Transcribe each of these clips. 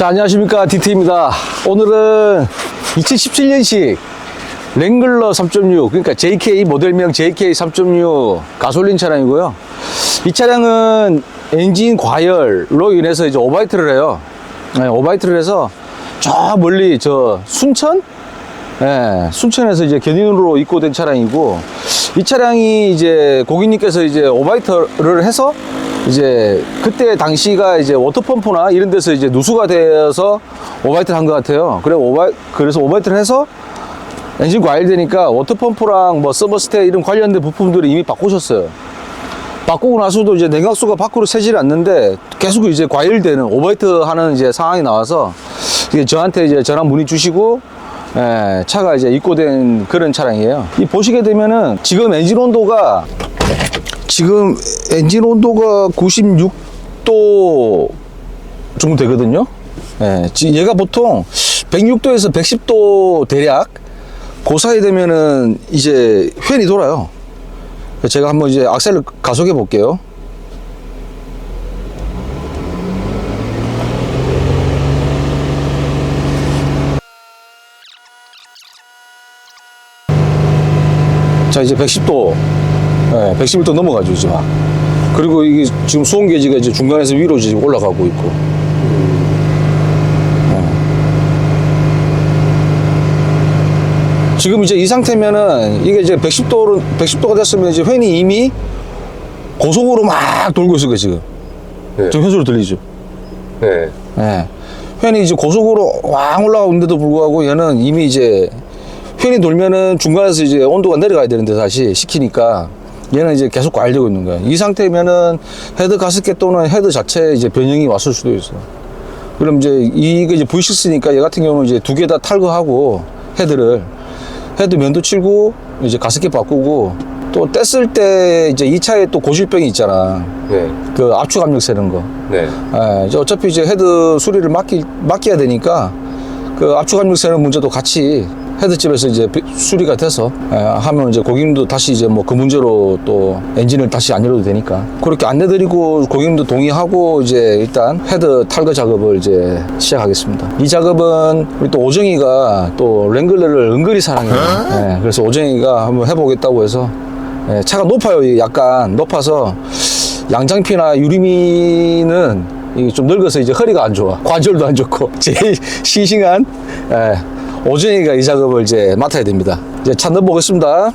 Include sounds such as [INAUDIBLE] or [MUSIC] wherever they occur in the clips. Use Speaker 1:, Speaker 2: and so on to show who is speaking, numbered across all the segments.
Speaker 1: 자, 안녕하십니까. DT입니다. 오늘은 2017년식 랭글러 3.6, 그러니까 JK 모델명 JK 3.6 가솔린 차량이고요. 이 차량은 엔진 과열로 인해서 이제 오바이트를 해요. 네, 오바이트를 해서 저 멀리 저 순천? 예, 순천에서 이제 견인으로 입고된 차량이고 이 차량이 이제 고객님께서 이제 오바이터를 해서 이제 그때 당시가 이제 워터펌프나 이런 데서 이제 누수가 되어서 오바이트를 한 것 같아요. 그래 오바이 그래서 오바이트를 해서 엔진 과열되니까 워터펌프랑 뭐 서버스테 이런 관련된 부품들을 이미 바꾸셨어요. 바꾸고 나서도 이제 냉각수가 밖으로 새질 않는데 계속 이제 과열되는 오버히트 하는 이제 상황이 나와서 이게 저한테 이제 전화 문의 주시고 예, 차가 이제 입고된 그런 차량이에요. 이 보시게 되면은 지금 엔진 온도가 지금 엔진 온도가 96도 정도 되거든요. 예, 지- 얘가 보통 106도에서 110도 대략 그 사이 되면은 이제 팬이 돌아요. 제가 한번 이제 악셀을 가속해 볼게요. 자, 이제 110도, 예, 111도 넘어가죠, 이제 막. 그리고 이게 지금 수온 계지가 이제 중간에서 위로 지금 올라가고 있고. 예. 지금 이제 이 상태면은 이게 이제 110도로, 110도가 됐으면 이제 팬이 이미 고속으로 막 돌고 있을 거예요, 지금.
Speaker 2: 네.
Speaker 1: 좀 현수로 들리죠?
Speaker 2: 네.
Speaker 1: 예. 팬이 이제 고속으로 왕 올라오는데도 불구하고 얘는 이미 이제 팬이 돌면은 중간에서 이제 온도가 내려가야 되는데 다시 식히니까 얘는 이제 계속 과열되고 있는 거야. 이 상태면은 헤드 가스켓 또는 헤드 자체에 이제 변형이 왔을 수도 있어. 그럼 이제 이게 이제 V6니까 얘 같은 경우는 이제 두 개 다 탈거하고 헤드를 헤드 면도 치고 이제 가스켓 바꾸고 또 뗐을 때 이제 이 차에 또 고질병이 있잖아.
Speaker 2: 네.
Speaker 1: 그 압축 압력 세는 거.
Speaker 2: 네.
Speaker 1: 예, 이제 어차피 이제 헤드 수리를 맡기, 맡겨야 되니까 그 압축 압력 세는 문제도 같이 헤드집에서 이제 비- 수리가 돼서 예, 하면 이제 고객님도 다시 이제 뭐 그 문제로 또 엔진을 다시 안 열어도 되니까 그렇게 안내드리고 고객님도 동의하고 이제 일단 헤드 탈거 작업을 이제 시작하겠습니다. 이 작업은 우리 또 오정이가 또 랭글러를 은근히 사랑해요. 예, 그래서 오정이가 한번 해보겠다고 해서 예, 차가 높아요. 약간 높아서 양장피나 유리미는 좀 늙어서 이제 허리가 안 좋아. 관절도 안 좋고. [LAUGHS] 제일 싱싱한 예, 오전이가 이 작업을 이제 맡아야 됩니다. 이제 차 넣어보겠습니다.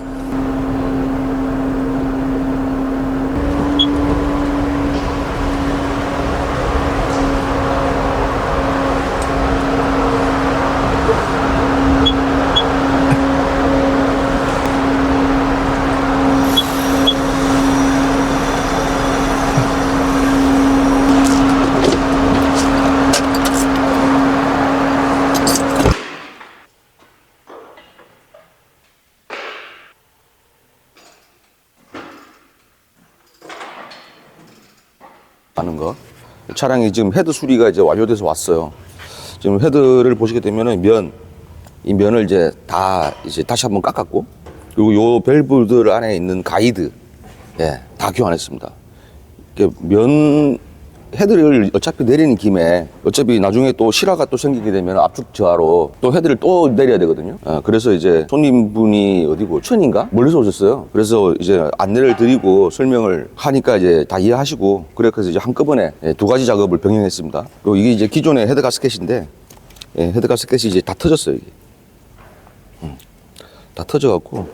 Speaker 1: 하는 거. 차량이 지금 헤드 수리가 이제 완료돼서 왔어요. 지금 헤드를 보시게 되면은 면, 이 면을 이제 다 이제 다시 한번 깎았고, 그리고 요 밸브들 안에 있는 가이드, 예, 다 교환했습니다. 면 헤드를 어차피 내리는 김에 어차피 나중에 또 실화가 또 생기게 되면 압축 저하로 또 헤드를 또 내려야 되거든요. 어, 그래서 이제 손님분이 어디고 천인가 멀리서 오셨어요. 그래서 이제 안내를 드리고 설명을 하니까 이제 다 이해하시고 그래 그래서 이제 한꺼번에 예, 두 가지 작업을 병행했습니다. 그리고 이게 이제 기존의 헤드 가스켓인데 예, 헤드 가스켓이 이제 다 터졌어요. 이게. 음, 다 터져갖고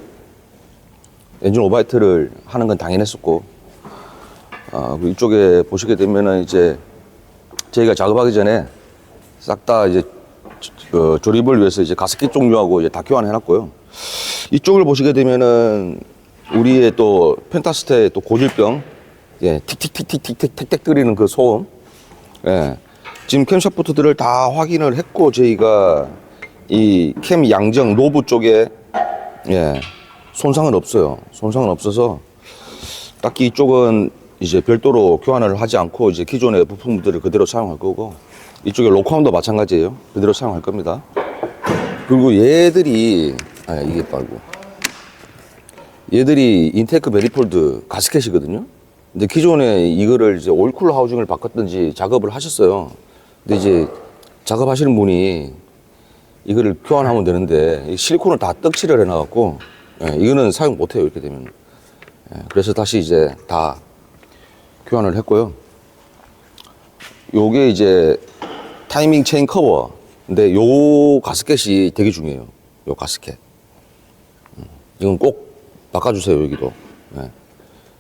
Speaker 1: 엔진 오바이트를 하는 건 당연했었고 아, 그 이쪽에 보시게 되면은 이제 저희가 작업하기 전에 싹 다 이제 그 조립을 위해서 이제 가스켓 종류하고 이제 다 교환해놨고요. 이쪽을 보시게 되면은 우리의 또 펜타스테의 또 고질병, 예, 틱틱틱틱틱틱틱 거리는 그 소음, 예, 지금 캠 샤프트들을 다 확인을 했고 저희가 이 캠 양정 노브 쪽에 예, 손상은 없어요. 손상은 없어서 딱히 이쪽은 이제 별도로 교환을 하지 않고 이제 기존의 부품들을 그대로 사용할 거고 이쪽에 로컴도 마찬가지예요. 그대로 사용할 겁니다. 그리고 얘들이 아 이게 빨고 얘들이 인테크 메디폴드 가스켓이거든요. 근데 기존에 이거를 이제 올쿨 하우징을 바꿨든지 작업을 하셨어요. 근데 이제
Speaker 2: 작업하시는 분이 이거를 교환하면 되는데 이 실리콘을 다 떡칠을 해놔갖고 예, 이거는 사용 못해요 이렇게 되면 예, 그래서 다시 이제 다 교환을 했고요. 요게 이제 타이밍 체인 커버. 근데 요 가스켓이 되게 중요해요. 요 가스켓. 음, 이건 꼭 바꿔주세요 여기도. 예.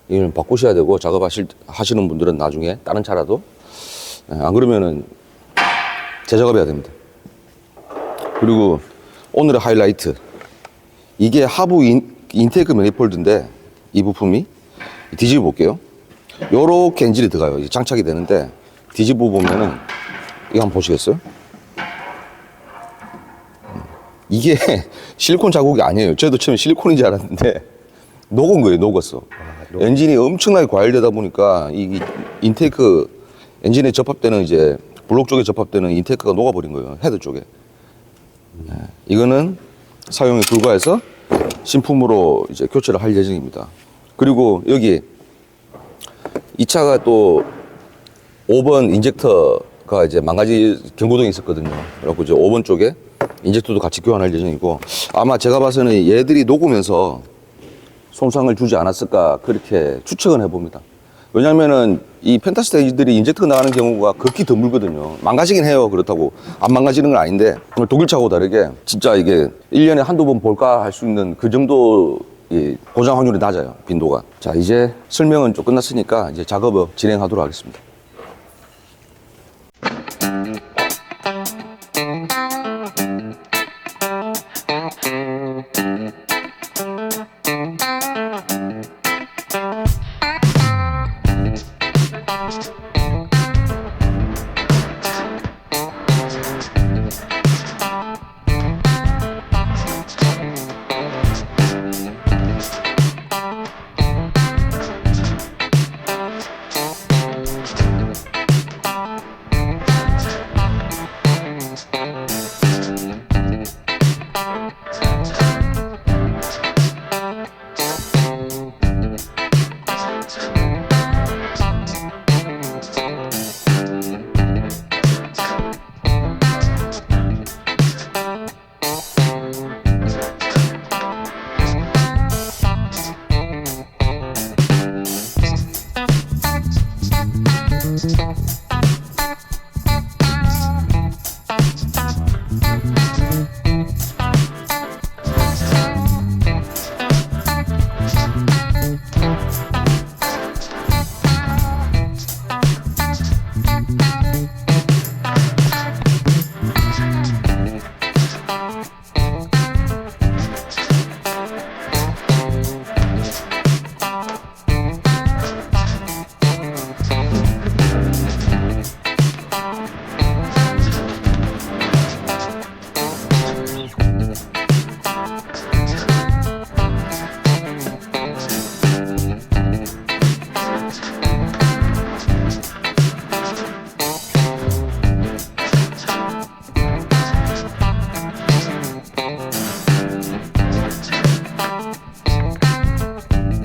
Speaker 2: 이걸 바꾸셔야 되고 작업하실 하시는 분들은 나중에 다른 차라도. 예, 안 그러면은 재작업해야 됩니다. 그리고 오늘의 하이라이트. 이게 하부 인, 인테이크 매니폴드인데 이 부품이 뒤집어 볼게요. 요렇게 엔진이 들어가요. 장착이 되는데 뒤집어 보면은 이거 한번 보시겠어요? 음, 이게 [LAUGHS] 실리콘 자국이 아니에요. 저도 처음에 실리콘인 줄 알았는데 녹은 거예요. 녹았어. 엔진이 엄청나게 과열되다 보니까 이, 이 인테이크 엔진에 접합되는 이제 블록 쪽에 접합되는 인테이크가 녹아버린 거예요. 헤드 쪽에. 네, 이거는 사용이 불가해서 신품으로 이제 교체를 할 예정입니다. 그리고 여기 이 차가 또 5번 인젝터가 이제 망가지 경고등이 있었거든요. 그래갖고 이제 5번 쪽에 인젝터도 같이 교환할 예정이고 아마 제가 봐서는 얘들이 녹으면서 손상을 주지 않았을까 그렇게 추측은 해봅니다. 왜냐면은 이 펜타스테이지들이 인젝터가 나가는 경우가 극히 드물거든요. 망가지긴 해요. 그렇다고. 안 망가지는 건 아닌데 독일차하고 다르게 진짜 이게 1년에 한두 번 볼까 할 수 있는 그 정도 이 고장 확률이 낮아요. 빈도가. 자, 이제 설명은 좀 끝났으니까 이제 작업을 진행하도록 하겠습니다.